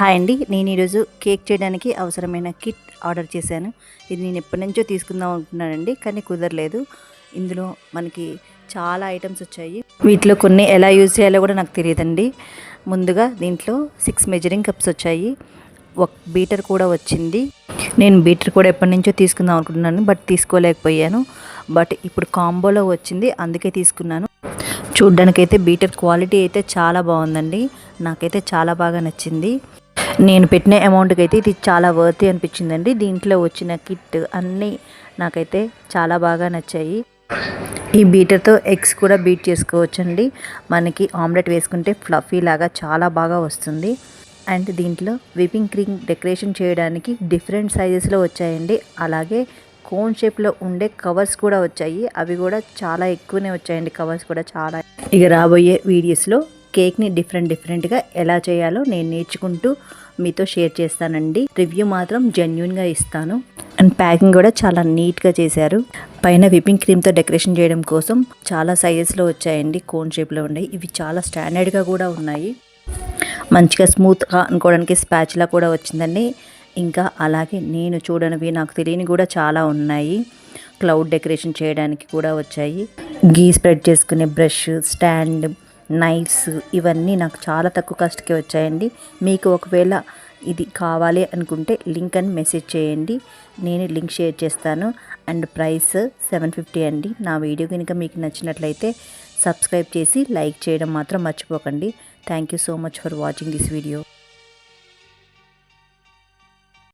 Hi అండి. నేను ఈరోజు కేక్ చేయడానికి అవసరమైన కిట్ ఆర్డర్ చేశాను. ఇది నేను ఎప్పటి నుంచో తీసుకుందాం అనుకున్నానండి కానీ కుదరలేదు. ఇందులో మనకి చాలా ఐటమ్స్ వచ్చాయి. వీటిలో కొన్ని ఎలా యూజ్ చేయాలో కూడా నాకు తెలియదండి. ముందుగా దీంట్లో సిక్స్ మెజరింగ్ కప్స్ వచ్చాయి. ఒక బీటర్ కూడా వచ్చింది. నేను బీటర్ కూడా ఎప్పటి నుంచో తీసుకుందాం అనుకుంటున్నాను బట్ తీసుకోలేకపోయాను. బట్ ఇప్పుడు కాంబోలో వచ్చింది అందుకే తీసుకున్నాను. చూడ్డానికైతే బీటర్ క్వాలిటీ అయితే చాలా బాగుందండి. నాకైతే చాలా బాగా నచ్చింది. నేను పెట్టిన అమౌంట్కి అయితే ఇది చాలా వర్తీ అనిపించిందండి. దీంట్లో వచ్చిన కిట్ అన్నీ నాకైతే చాలా బాగా నచ్చాయి. ఈ బీటర్తో ఎగ్స్ కూడా బీట్ చేసుకోవచ్చండి. మనకి ఆమ్లెట్ వేసుకుంటే ఫ్లఫీ లాగా చాలా బాగా వస్తుంది. అండ్ దీంట్లో విపింగ్ క్రీమ్ డెకరేషన్ చేయడానికి డిఫరెంట్ సైజెస్లో వచ్చాయండి. అలాగే కోన్ షేప్లో ఉండే కవర్స్ కూడా వచ్చాయి. అవి కూడా చాలా ఎక్కువనే వచ్చాయండి. కవర్స్ కూడా చాలా. ఇక రాబోయే వీడియోస్లో కేక్ని డిఫరెంట్ డిఫరెంట్గా ఎలా చేయాలో నేను నేర్చుకుంటూ మీతో షేర్ చేస్తానండి. రివ్యూ మాత్రం జెన్యున్గా ఇస్తాను. అండ్ ప్యాకింగ్ కూడా చాలా నీట్గా చేశారు. పైన విపింగ్ క్రీమ్తో డెకరేషన్ చేయడం కోసం చాలా సైజెస్లో వచ్చాయండి కోన్ షేప్లో ఉన్నాయి. ఇవి చాలా స్టాండర్డ్గా కూడా ఉన్నాయి. మంచిగా స్మూత్గా అనుకోవడానికి స్పాచ్లా కూడా వచ్చిందండి. ఇంకా అలాగే నేను చూడనివి నాకు తెలియని కూడా చాలా ఉన్నాయి. క్లౌడ్ డెకరేషన్ చేయడానికి కూడా వచ్చాయి. గీ స్ప్రెడ్ చేసుకునే బ్రష్ స్టాండ్ నైఫ్స్ ఇవన్నీ నాకు చాలా తక్కువ కాస్ట్కే వచ్చాయండి. మీకు ఒకవేళ ఇది కావాలి అనుకుంటే లింక్ అని మెసేజ్ చేయండి. నేను లింక్ షేర్ చేస్తాను. అండ్ ప్రైస్ సెవెన్ ఫిఫ్టీ అండి. నా వీడియో కనుక మీకు నచ్చినట్లయితే సబ్స్క్రైబ్ చేసి లైక్ చేయడం మాత్రం మర్చిపోకండి. Thank you so much for watching this video.